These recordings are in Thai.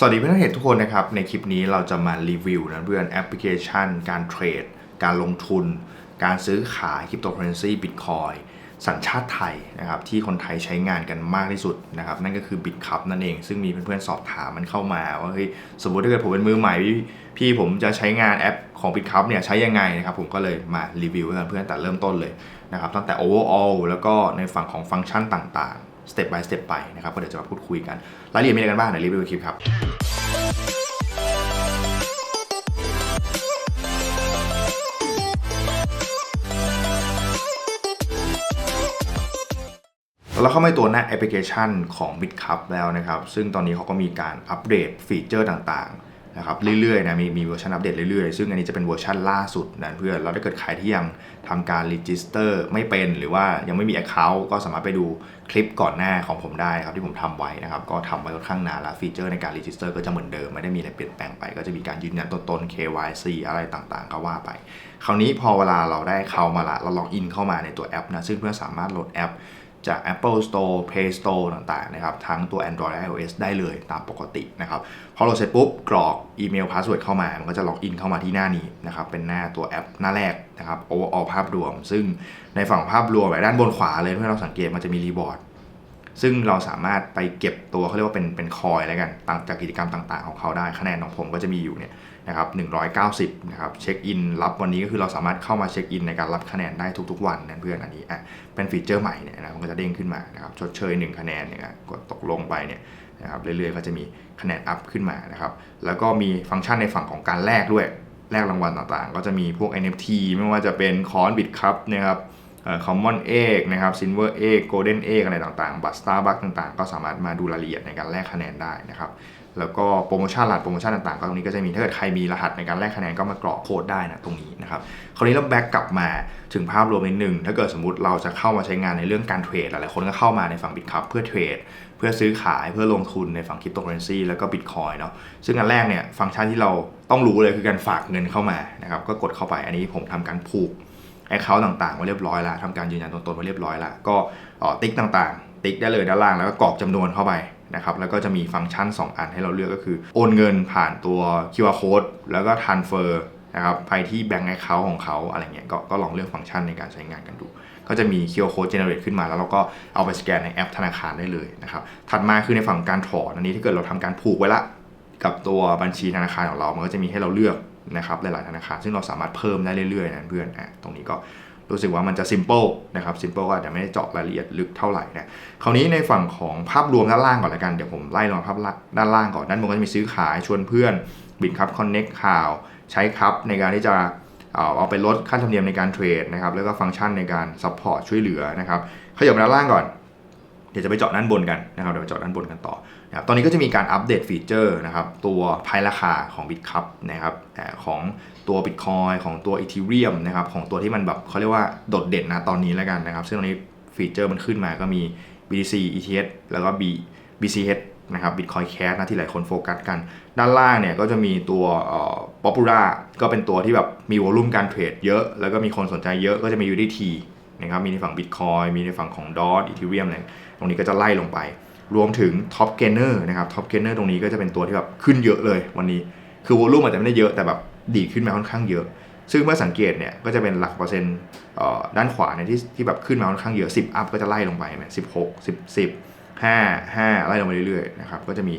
สวัสดีเพื่อนเห็นทุกคนนะครับ ในคลิปนี้เราจะมารีวิวนะเพื่อนแอปพลิเคชัน การเทรด การลงทุน การซื้อขายคริปโตเคอเรนซีบิตคอยสัญชาติไทยนะครับที่คนไทยใช้งานกันมากที่สุดนะครับนั่นก็คือบิตคัพนั่นเอง ซึ่งมีเพื่อนๆสอบถามมันเข้ามาว่าเฮ้ยสมมติถ้าเกิดผมเป็นมือใหม่ พี่ผมจะใช้งานแอปของบิตคัพเนี่ยใช้ยังไงนะครับผมก็เลยมารีวิวให้เพื่อนๆแต่เริ่มต้นเลยนะครับตั้งแต่ overall แล้วก็ในฝั่งของฟังก์ชันต่างๆ step by step ไปนะครับก็เดี๋ยวจะมาพูดคุยกันรายละเอียดมีอะไรกันบ้างเดี๋ยวรีวิวคลิปครับ เราเข้ามาตัวหน้าแอปพลิเคชันของ BitCup แล้วนะครับ ซึ่งตอนนี้เขาก็มีการอัปเดตฟีเจอร์ต่างๆนะครับเรื่อยๆนะมีมีเวอร์ชันอัปเดตเรื่อยๆ ซึ่งอันนี้จะเป็นเวอร์ชันล่าสุดนะเพื่อนแล้วถ้าเกิดใครที่ยังทำการรีจิสเตอร์ไม่เป็นหรือว่ายังไม่มี Account ก็สามารถไปดูคลิปก่อนหน้าของผมได้ครับที่ผมทำไว้นะครับ ก็ทำไว้ค่อนข้างนานแล้วฟีเจอร์ในการรีจิสเตอร์ก็จะเหมือนเดิมไม่ได้มีอะไรเปลี่ยนแปลงไป ก็จะมีการยืนยันตัวตน KYC อะไรต่างๆ ก็ว่าไป คราวนี้พอเวลาเราได้เข้ามาละเราล็อกอินเข้ามาในตัวแอปนะซึ่งเพื่อนสามารถโหลดแอป จาก Apple Store Play Store ต่างๆนะครับทั้งตัว Android และ iOS ได้เลยตามปกตินะครับพอเราเสร็จปุ๊บกรอกอีเมลพาสเวิร์ดเข้ามา มันก็จะล็อกอินเข้ามาที่หน้านี้นะครับเป็นหน้าตัวแอปหน้าแรกนะครับ overall ภาพรวม ซึ่งในฝั่งภาพรวมแบบด้านบนขวาเลยเพื่อเราสังเกตมันจะมีรีบอร์ด ซึ่งเราสามารถไปเก็บตัวเขาเรียกว่าเป็นเป็นคอยแล้วกันต่างจากกิจกรรมต่าง ๆ ของเขาได้คะแนนของผมก็จะมีอยู่เนี่ยนะครับ190นะครับเช็คอินรับวันนี้ก็คือเราสามารถเข้ามาเช็คอินในการรับคะแนนได้ทุกๆ วันนะเพื่อนอันนี้อะเป็นฟีเจอร์ใหม่เนี่ยนะมันก็จะเด้งขึ้นมานะครับชดเชย 1 คะแนนเนี่ยกดตกลงไปเนี่ยนะครับเรื่อยๆก็จะมีคะแนนอัพขึ้นมานะครับแล้วก็มีฟังก์ชันในฝั่งของการแลกด้วยแลกรางวัลต่างๆ ก็จะมีพวก NFT ไม่ว่าจะเป็นคอนบิตคัพนะครับ คอมมอนเอกนะครับซินเวอร์เอกโกลเด้นเอกอะไรต่างๆ บัตสตาร์บัคต่างๆ ก็สามารถมาดูรายละเอียดในการแลกคะแนนได้นะครับแล้วก็โปรโมชั่นรหัสโปรโมชั่นต่างๆ ก็ตรงนี้ก็จะมีถ้าเกิดใครมีรหัสในการแลกคะแนนก็มากรอกโค้ดได้นะตรงนี้นะครับ คราวนี้เราแบ็กกลับมาถึงภาพรวมนิดนึงถ้าเกิดสมมติเราจะเข้ามาใช้งานในเรื่องการเทรดหลายๆคนก็เข้ามาในฝั่งบิตคัพเพื่อเทรดเพื่อซื้อขายเพื่อลงทุนในฝั่งคริปโตเคอเรนซีแล้วก็บิตคอยเนาะซึ่งอันแรกเนี่ยฟังก์ชันที่เราต้องรู้เลยคือการฝากเงินเข้ามานะครับก็กดเข้าไปอันนี้ผมทำการผูก แอคเคาท์ต่างๆไว้เรียบร้อยแล้วทำการยืนยันตัวตนไว้เรียบร้อยแล้วก็ติ๊กต่างๆ ติ๊กได้เลยด้านล่างแล้วก็กรอกจำนวนเข้าไปนะครับแล้วก็จะมีฟังก์ชัน 2 อันให้เราเลือกก็คือ โอนเงินผ่านตัว QR code แล้วก็ transfer นะครับไปที่แบงก์แอคเคาท์ของเขาอะไรเงี้ยกก็ลองเลือกฟังก์ชันในการใช้งานกันดู ก็จะมี QR code generate ขึ้นมาแล้วเราก็เอาไปสแกนในแอปธนาคารได้เลยนะครับถัดมาคือในฝั่งการถอนอันนี้ถ้าเกิดเราทำการผูกไว้ละกับตัวบัญชีธนาคารของเรา มันก็จะมีให้เราเลือก นะครับหลายๆธนาคารซึ่งเราสามารถเพิ่มได้เรื่อยๆนะเพื่อนอะตรงนี้ก็รู้สึกว่ามันจะ simple นะครับ simple ก็อาจจะไม่ได้เจาะรายละเอียดลึกเท่าไหร่นะคราวนี้ในฝั่งของภาพรวมด้านล่างก่อนละกัน เดี๋ยวผมไล่ลงภาพด้านล่างก่อน ด้านบนก็จะมีซื้อขายชวนเพื่อนบินครับ connect ข่าว ใช้ครับในการที่จะเอาไปลดค่าธรรมเนียมในการเทรดนะครับ แล้วก็ฟังก์ชันในการ support ช่วยเหลือนะครับ ขยับมาด้านล่างก่อน เดี๋ยวจะไปเจาะด้านบนกันนะครับเดี๋ยวไปเจาะด้านบนกันต่อนะครับตอนนี้ก็จะมีการอัปเดตฟีเจอร์นะครับตัวภายราคาของ BitCup นะครับของตัว Bitcoin ของตัว Ethereum นะครับของตัวที่มันแบบเขาเรียกว่าโดดเด่นนะตอนนี้แล้วกันนะครับซึ่งตอนนี้ฟีเจอร์มันขึ้นมาก็มี BTC ETH แล้วก็ B BCH นะครับ Bitcoin Cash นะที่หลายคนโฟกัสกัน ด้านล่างเนี่ยก็จะมีตัว Popula ก็เป็นตัวที่แบบมีวอลุ่มการเทรดเยอะ แล้วก็มีคนสนใจเยอะก็จะมี UDT นะครับมีในฝั่ง Bitcoin มีในฝั่งของ DOT Ethereum อะไรตรงนี้ก็จะไล่ลงไป รวมถึง Top Gainer นะครับ Top Gainer ตรงนี้ก็จะเป็นตัวที่แบบขึ้นเยอะเลยวันนี้ คือวอลุ่มอาจจะไม่ได้เยอะแต่แบบดีขึ้นมาค่อนข้างเยอะ ซึ่งเมื่อสังเกตเนี่ยก็จะเป็นหลักเปอร์เซ็นต์ด้านขวาเนี่ยที่ที่แบบขึ้นมาค่อนข้างเยอะ 10 อัพก็จะไล่ลงไปไหมสิบหกสิบสิบห้าห้าไล่ลงไปเรื่อยๆนะครับก็จะมี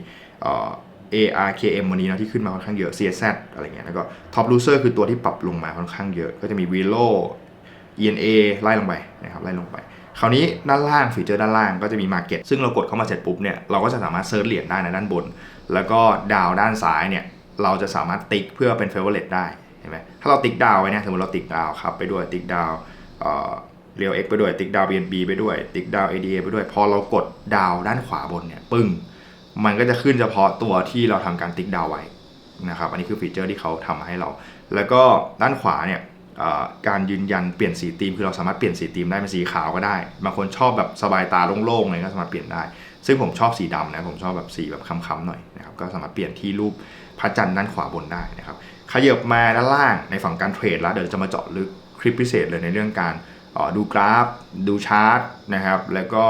ARKM วันนี้นะที่ขึ้นมาค่อนข้างเยอะ CSZ อะไรเงี้ยแล้วก็ Top Loser คือตัวที่ปรับลงมาค่อนข้างเยอะ ก็จะมี Velo ENA ไล่ลงไปนะครับไล่ลงไป คราวนี้ด้านล่างฟีเจอร์ด้านล่างก็จะมี Market ซึ่งเรากดเข้ามาเสร็จปุ๊บเนี่ยเราก็จะสามารถเซิร์ชเหรียญได้ในด้านบน แล้วก็ดาวด้านซ้ายเนี่ยเราจะสามารถติ๊กเพื่อเป็น favorite ได้เห็นไหมถ้าเราติ๊กดาวไว้เนี่ยสมมติเราติ๊กดาวครับไปด้วยติ๊กดาวเรียวเอ็กไปด้วยติ๊กดาว BNB ไปด้วยติ๊กดาว ADA ไปด้วย พอเรากดดาวด้านขวาบนเนี่ยปึ้งมันก็จะขึ้นเฉพาะตัวที่เราทำการติ๊กดาวไว้นะครับอันนี้คือฟีเจอร์ที่เขาทำมาให้เรา แล้วก็ด้านขวาเนี่ย การยืนยันเปลี่ยนสีธีมคือเราสามารถเปลี่ยนสีธีมได้เป็นสีขาวก็ได้บางคนชอบแบบสบายตาโล่งๆเลยก็สามารถเปลี่ยนได้ ซึ่งผมชอบสีดำนะผมชอบแบบสีแบบค้ำๆหน่อยนะครับก็สามารถเปลี่ยนที่รูปพระจันทร์ด้านขวาบนได้นะครับขยับมาด้านล่างในฝั่งการเทรดแล้วเดี๋ยวจะมาเจาะลึกคลิปพิเศษเลยในเรื่องการดูกราฟ ดูชาร์ตนะครับแล้วก็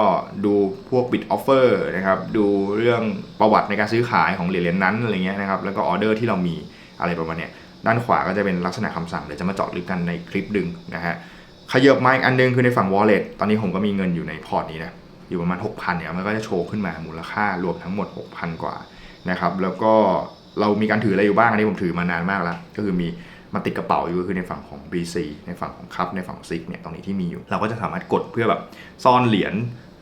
ดูพวก bid offer นะครับดูเรื่องประวัติในการซื้อขายของเหรียญนั้นอะไรเงี้ยนะครับแล้วก็ออเดอร์ที่เรามีอะไรประมาณเนี้ย ด้านขวาก็จะเป็นลักษณะคำสั่ง เดี๋ยวจะมาเจาะลึกกันในคลิปดึงนะฮะขยับมาอีกอันนึงคือในฝั่ง wallet ตอนนี้ผมก็มีเงินอยู่ในพอร์ตนี้นะอยู่ประมาณ 6,000เนี่ยมันก็จะโชว์ขึ้นมามูลค่ารวมทั้งหมด 6,000 กว่านะครับแล้วก็เรามีการถืออะไรอยู่บ้างอันนี้ผมถือมานานมากแล้ว ก็คือมีมาติดกระเป๋าอยู่ก็คือในฝั่งของ BC ในฝั่งของคัพในฝั่งซิกเนี่ยตรงนี้ที่มีอยู่ เราก็จะสามารถกดเพื่อแบบซ่อนเหรียญ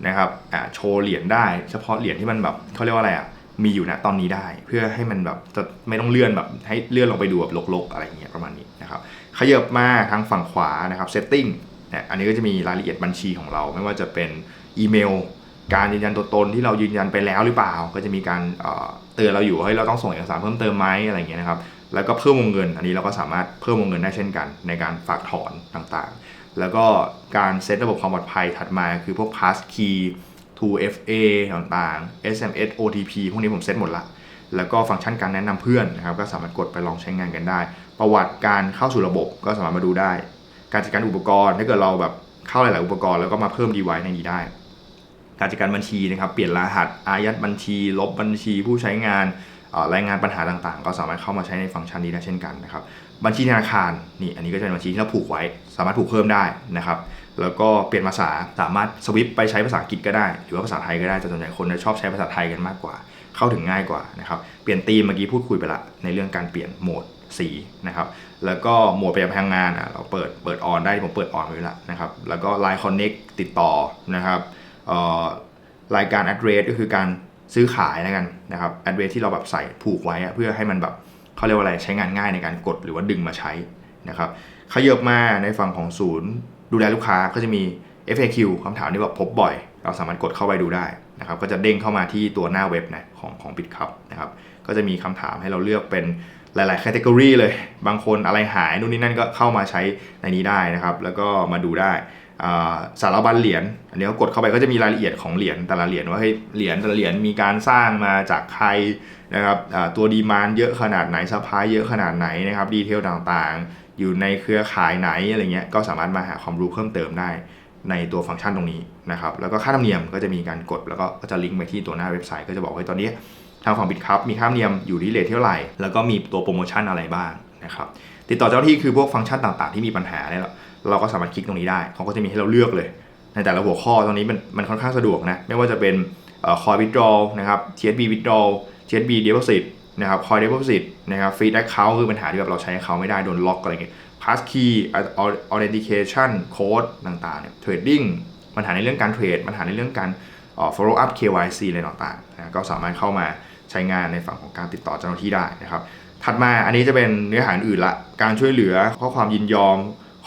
นะครับอ่าโชว์เหรียญได้ เฉพาะเหรียญที่มันแบบเขาเรียกว่าอะไรอะ มีอยู่นะตอนนี้ได้ เพื่อให้มันแบบจะไม่ต้องเลื่อนแบบให้เลื่อนลงไปดูแบบลกๆ อะไรเงี้ยประมาณนี้นะครับขยับมาทางฝั่งขวานะครับ setting เนี่ยอันนี้ก็จะมีรายละเอียดบัญชีของเรา ไม่ว่าจะเป็นอีเมล การยืนยันตัวตนที่เรายืนยันไปแล้วหรือเปล่า ก็จะมีการเตือนเราอยู่เฮ้ยเราต้องส่งเอกสารเพิ่มเติมไหมอะไรเงี้ยนะครับแล้วก็เพิ่มวงเงิน อันนี้เราก็สามารถเพิ่มวงเงินได้เช่นกัน ในการฝากถอนต่างๆ แล้วก็การเซตระบบความปลอดภัยถัดมาคือพวก pass key 2FA ต่างๆ SMS OTP พวกนี้ผมเซตหมดละ แล้วก็ฟังก์ชันการแนะนำเพื่อนนะครับ ก็สามารถกดไปลองใช้งานกันได้ ประวัติการเข้าสู่ระบบก็สามารถมาดูได้ การจัดการอุปกรณ์ถ้าเกิดเราแบบเข้าหลาย ๆ อุปกรณ์แล้วก็มาเพิ่มดีไวในนี้ได้ การจัดการบัญชีนะครับ เปลี่ยนรหัส อายัดบัญชี ลบบัญชี ผู้ใช้งานรายงานปัญหาต่างๆ ก็สามารถเข้ามาใช้ในฟังก์ชันนี้ได้เช่นกันนะครับ บัญชีธนาคารนี่อันนี้ก็จะเป็นบัญชีที่เราผูกไว้ สามารถผูกเพิ่มได้นะครับ แล้วก็เปลี่ยนภาษาสามารถสวิปไปใช้ภาษาอังกฤษก็ได้ หรือว่าภาษาไทยก็ได้แต่ส่วนใหญ่คนจะชอบใช้ภาษาไทยกันมากกว่า เข้าถึงง่ายกว่านะครับเปลี่ยนธีมเมื่อกี้พูดคุยไปละในเรื่องการเปลี่ยนโหมดสีนะครับแล้วก็โหมดประหยัดพลังงานอะเราเปิดเปิดออนได้ผมเปิดออนไว้แล้วนะครับแล้วก็ Line Connect ติดต่อนะครับรายการ address ก็คือการซื้อขายแล้วกันนะครับ address ที่เราแบบใส่ผูกไว้เพื่อให้มันแบบเขาเรียกว่าอะไรใช้งานง่ายในการกดหรือว่าดึงมาใช้นะครับขยับมาในฝั่งของศูนย์ ดูแลลูกค้าก็จะมี FAQ คำถามที่แบบพบบ่อย เราสามารถกดเข้าไปดูได้นะครับก็จะเด้งเข้ามาที่ตัวหน้าเว็บนะของของ BitCup นะครับก็จะมีคำถามให้เราเลือกเป็นหลายๆแคตตากรีเลย บางคนอะไรหายนู่นนี่นั่นก็เข้ามาใช้ในนี้ได้นะครับ แล้วก็มาดูได้สารบัญเหรียญอันนี้ก็กดเข้าไปก็จะมีรายละเอียดของเหรียญแต่ละเหรียญว่าเฮ้ยเหรียญแต่ละเหรียญมีการสร้างมาจากใครนะครับตัวดีมานเยอะขนาดไหนซัพพลายเยอะขนาดไหนนะครับดีเทลต่างๆ อยู่ในเครือข่ายไหนอะไรเงี้ยก็สามารถมาหาความรู้เพิ่มเติมได้ในตัวฟังก์ชันตรงนี้นะครับแล้วก็ค่าธรรมเนียมก็จะมีการกด แล้วก็จะลิงก์ไปที่ตัวหน้าเว็บไซต์ก็จะบอกว่าตอนนี้ทางฝั่งบิตคัพมีค่าธรรมเนียมอยู่ที่เลทเท่าไหร่แล้วก็มีตัวโปรโมชั่นอะไรบ้างนะครับติดต่อเจ้าหน้าที่คือพวกฟังก์ชันต่างๆ ที่มีปัญหาเนี่ยเราก็สามารถคลิกตรงนี้ได้เขาก็จะมีให้เราเลือกเลย ในแต่ละหัวข้อตรงนี้มันมันค่อนข้างสะดวกนะไม่ว่าจะเป็นคอย withdrawal นะครับ TSB withdrawal TSB deposit นะครับ coin deposit นะครับ free account คือปัญหาที่แบบเราใช้เขาไม่ได้โดนล็อกอะไรเงี้ย pass key authentication code ต่างๆเนี่ย trading ปัญหาในเรื่องการเทรดปัญหาในเรื่องการออ follow up KYC อะไรต่างๆนะก็สามารถเข้ามาใช้งานในฝั่งของการติดต่อเจ้าหน้าที่ได้นะครับ ถัดมาอันนี้จะเป็นเนื้อหาอื่นละ การช่วยเหลือข้อความยินยอม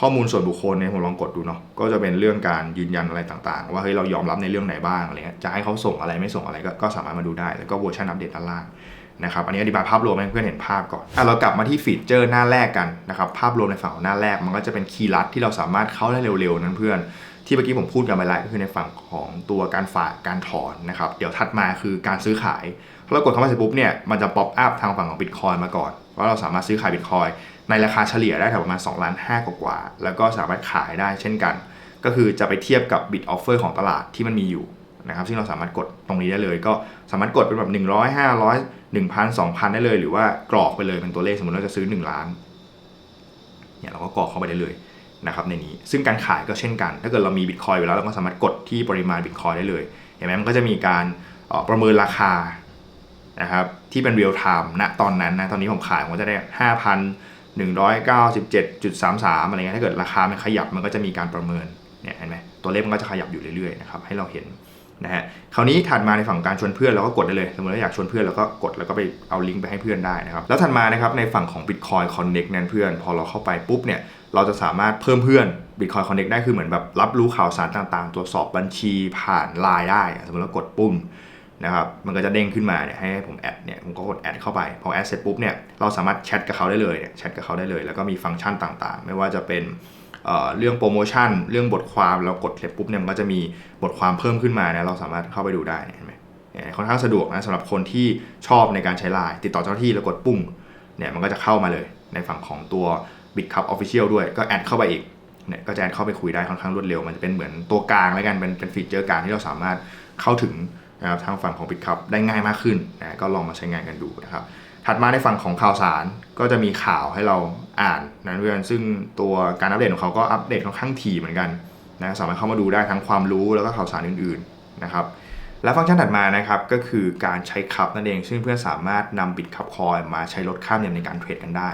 ข้อมูลส่วนบุคคลเนี่ยผมลองกดดูเนาะก็จะเป็นเรื่องการยืนยันอะไรต่างๆ ว่าเฮ้ยเรายอมรับในเรื่องไหนบ้างอะไรเงี้ยจะให้เขาส่งอะไรไม่ส่งอะไรก็ก็สามารถมาดูได้ แล้วก็เวอร์ชันอัปเดตด้านล่าง นะครับอันนี้อธิบายภาพรวมให้เพื่อนเห็นภาพก่อนอะเรากลับมาที่ฟีเจอร์หน้าแรกกันนะครับภาพรวมในฝั่งของหน้าแรกมันก็จะเป็นคีย์ลัดที่เราสามารถเข้าได้เร็วๆนั้นเพื่อนที่เมื่อกี้ผมพูดกันไปแล้วก็คือในฝั่งของตัวการฝากการถอนนะครับเดี๋ยวถัดมาคือการซื้อขายพอเรากดเข้ามาเสร็จปุ๊บเนี่ยมันจะป๊อปอัพทางฝั่งของ Bitcoin มาก่อนว่าเราสามารถซื้อขาย Bitcoin ในราคาเฉลี่ยได้แถวประมาณ2ล้าน5กว่าๆแล้วก็สามารถขายได้เช่นกัน ก็คือจะไปเทียบกับ Bit Offer ของตลาดที่มันมีอยู่ นะครับซึ่งเราสามารถกดตรงนี้ได้เลย ก็สามารถกดเป็นแบบ 100 500 1,000 2,000 ได้เลย หรือว่ากรอกไปเลยเป็นตัวเลขสมมติเราจะซื้อ 1 ล้านเนี่ยเราก็กรอกเข้าไปได้เลยนะครับในนี้ ซึ่งการขายก็เช่นกัน ถ้าเกิดเรามีบิตคอยอยู่แล้วเราก็สามารถกดที่ปริมาณบิตคอยได้เลยเห็นไหมมันก็จะมีการออประเมินราคานะครับที่เป็นเรียลไทม์ณตอนนั้นนะตอนนี้ผมขายผมก็จะได้ 5,197.33 อะไรเงี้ยถ้าเกิดราคามันขยับมันก็จะมีการประเมินเนี่ยเห็นไหมตัวเลขมันก็จะขยับอยู่เรื่อยๆนะครับให้เราเห็น นะฮะคราวนี้ถัดมาในฝั่งการชวนเพื่อนเราก็กดได้เลย สมมติเราอยากชวนเพื่อนเราก็กดแล้วก็ไปเอาลิงก์ไปให้เพื่อนได้นะครับ แล้วถัดมานะครับในฝั่งของ Bitcoin Connect นั้นเพื่อน พอเราเข้าไปปุ๊บเนี่ยเราจะสามารถเพิ่มเพื่อน Bitcoin Connect ได้คือเหมือนแบบรับรู้ข่าวสารต่างๆ ตรวจสอบบัญชีผ่านไลน์ได้ สมมติเรากดปุ่มนะครับ มันก็จะเด้งขึ้นมาเนี่ยให้ผมแอดเนี่ย ผมก็กดแอดเข้าไป พอแอดเสร็จปุ๊บเนี่ย เราสามารถแชทกับเขาได้เลยเนี่ยแชทกับเขาได้เลย แล้วก็มีฟังก์ชันต่างๆ ไม่ว่าจะเป็น เรื่องโปรโมชั่น เรื่องบทความเรากดเสร็จปุ๊บเนี่ยมันก็จะมีบทความเพิ่มขึ้นมาเนี่ยเราสามารถเข้าไปดูได้เห็นไหมค่อนข้างสะดวกนะสำหรับคนที่ชอบในการใช้ไลน์ติดต่อเจ้าหน้าที่แล้วกดปุ่มเนี่ยมันก็จะเข้ามาเลยในฝั่งของตัว BitCup Official ด้วยก็แอดเข้าไปอีกเนี่ยก็จะแอดเข้าไปคุยได้ค่อนข้างรวดเร็ว มันจะเป็นเหมือนตัวกลางแล้วกันเป็นเป็นฟีเจอร์กลางที่เราสามารถเข้าถึงนะครับทางฝั่งของ BitCup ได้ง่ายมากขึ้นนะก็ลองมาใช้งานกันดูนะครับถัดมาในฝั่งของข่าวสารก็จะมีข่าวให้เรา อ่านนะเพื่อนซึ่งตัวการอัปเดตของเขาก็อัปเดตค่อนข้างถี่เหมือนกันนะสามารถเข้ามาดูได้ทั้งความรู้แล้วก็ข่าวสารอื่นๆนะครับและฟังก์ชันถัดมานะครับก็คือการใช้คับนั่นเอง ซึ่งเพื่อนสามารถนำบิตคับคอยมาใช้ลดค่าเงินในการเทรดกันได้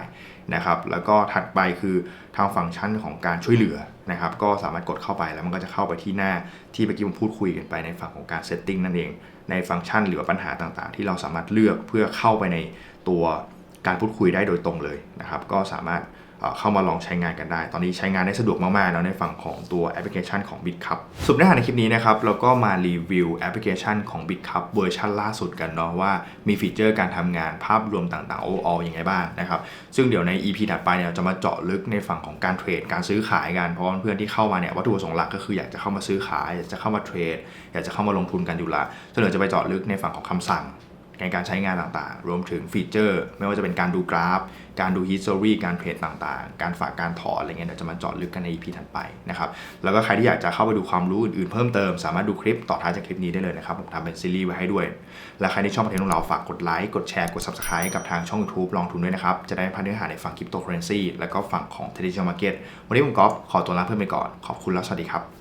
นะครับแล้วก็ถัดไปคือทางฟังก์ชันของการช่วยเหลือนะครับก็สามารถกดเข้าไปแล้วมันก็จะเข้าไปที่หน้าที่เมื่อกี้ผมพูดคุยกันไปในฝั่งของการเซตติ้งนั่นเอง ในฟังก์ชันหรือปัญหาต่างๆ ที่เราสามารถเลือกเพื่อเข้าไปในตัว การพูดคุยได้โดยตรงเลยนะครับ ก็สามารถเข้ามาลองใช้งานกันได้ ตอนนี้ใช้งานได้สะดวกมากๆแล้วในฝั่งของตัวแอปพลิเคชันของ BitCup สุดเนื้อหาในคลิปนี้นะครับเราก็มารีวิวแอปพลิเคชันของ BitCup เวอร์ชันล่าสุดกันเนาะว่ามีฟีเจอร์การทำงานภาพรวมต่างๆ overall ยังไงบ้างนะครับ ซึ่งเดี๋ยวใน EP ถัดไปเนี่ยเราจะมาเจาะลึกในฝั่งของการเทรดการซื้อขายกันเพราะว่าเพื่อนที่เข้ามาเนี่ยวัตถุประสงค์หลักก็คืออยากจะเข้ามาซื้อขาย อยากจะเข้ามาเทรด อยากจะเข้ามาลงทุนกันอยู่ละส่วนเราจะไปเจาะลึกในฝั่งของคำสั่ง ในการใช้งานต่างๆ รวมถึงฟีเจอร์ ไม่ว่าจะเป็นการดูกราฟ การดู history การเทรดต่างๆ การฝากการถอนอะไรเงี้ยเดี๋ยวจะมาเจาะลึกกันใน EP ถัดไปนะครับ แล้วก็ใครที่อยากจะเข้าไปดูความรู้อื่นๆ เพิ่มเติม สามารถดูคลิปต่อท้ายจากคลิปนี้ได้เลยนะครับ ผมทำเป็นซีรีส์ไว้ให้ด้วย และใครที่ชอบคอนเทนต์ของเราฝากกดไลค์ กดแชร์ กด subscribe กับทางช่อง YouTube ลองทุนด้วยนะครับ จะได้พันเนื้อหาในฝั่งคริปโตเคอเรนซีแล้วก็ฝั่งของ traditional market วันนี้ผมก๊อฟขอตัวลาเพื่อนไปก่อนขอบคุณแล้วสวัสดีครับ